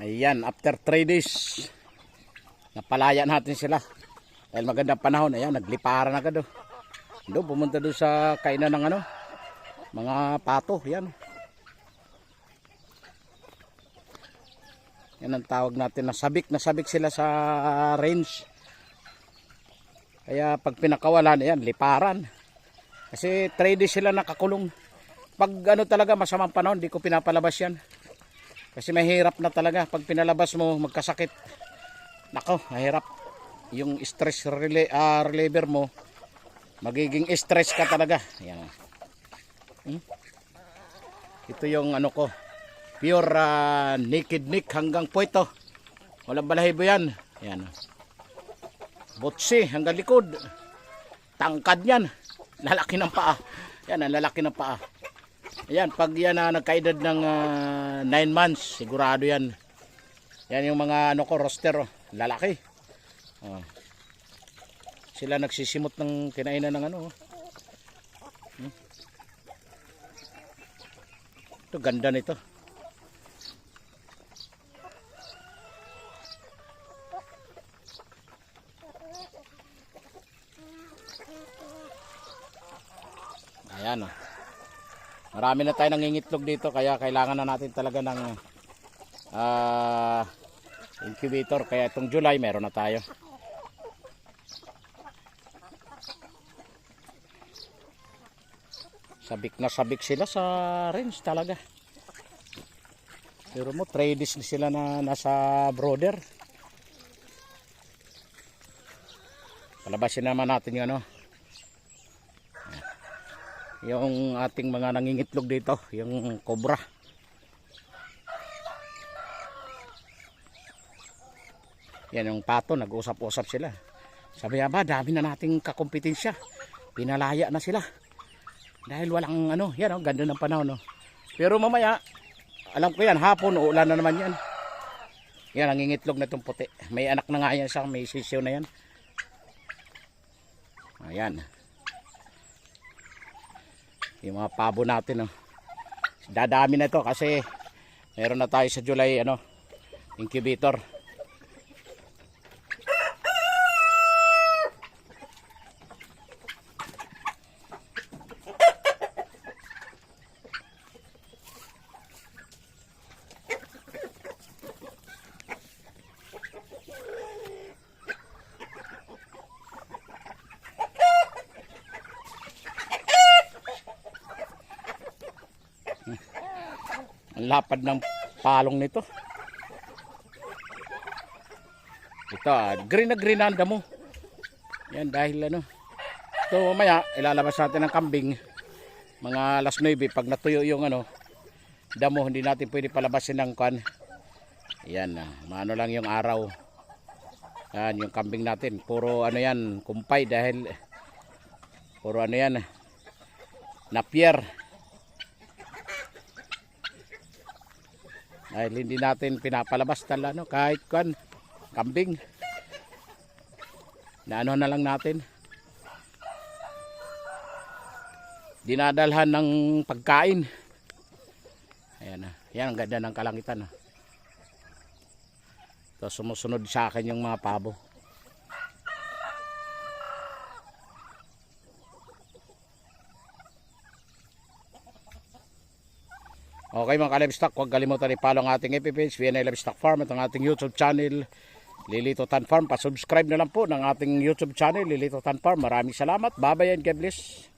Ayan, after 3 days, napalaya natin sila. Dahil magandang panahon, ayan, nagliparan agad do. Do, pumunta do sa kainan ng ano, mga pato, yan. Yan ang tawag natin na sabik na sabik sila sa range. Kaya pag pinakawalan, ayan, liparan. Kasi 3 days sila nakakulong. Pag ano talaga masamang panahon, di ko pinapalabas yan. Kasi mahirap na talaga pag pinalabas mo magkasakit. Nako, mahirap. Yung stress rele ah, reliever mo, magiging stress ka talaga. Yan. Hmm? Ito yung ano ko, pure ah, naked neck hanggang puwito. Walang balahibo yan. Yan. Butsi hanggang likod. Tangkad yan. Lalaki ng paa. Yan, ang lalaki ng paa. Ayan, pag yan na nagkaedad ng 9 months, sigurado yan. Yan yung mga ano ko, roster, oh, lalaki. Oh. Sila nagsisimot ng kinainan ng ano. oh. Hmm. Ito, ganda nito. Ayan oh. Marami na tayo nangingitlog dito kaya kailangan na natin talaga ng ah, incubator. Kaya itong July meron na tayo. Sabik na sabik sila sa range talaga. Pero mo, trades na sila na nasa brother. Palabasin naman natin yung ano, yung ating mga nangingitlog dito, yung cobra. Yan yung pato, nag-usap-usap sila. Sabi nga ba, dami na nating kakompetensya. Pinalaya na sila. Dahil walang ano, yan oh, ganda ng panahon. No? Pero mamaya, alam ko yan, hapon, uulan na naman yan. Yan, nangingitlog na itong puti. May anak na nga yan siya, may sisiyo na yan. Ayan yung mga pabo natin oh. dadami na ito kasi meron na tayo sa July ano incubator ang lapad ng palong nito. Ito ah, green na green ang damo. Yan dahil ano. Ito mamaya ilalabas natin ang kambing. Mga alas 9 pag natuyo yung ano damo hindi natin pwede palabasin ng kwan. Yan ah, maano lang yung araw. Yan yung kambing natin. Puro ano yan kumpay dahil puro ano yan napier dahil hindi natin pinapalabas tala no kahit kwan kambing. Na ano na lang natin. Dinadalhan ng pagkain. Ayan na yan ang ganda ng kalangitan ah. ito sumusunod sa akin yung mga pabo Okay mga ka-livestock, huwag kalimutan i-follow ang ating page, VNA Livestock Farm at ang ating YouTube channel, Lilito Tan Farm. Pa-subscribe na lang po ng ating YouTube channel, Lilito Tan Farm. Maraming salamat. And God bless.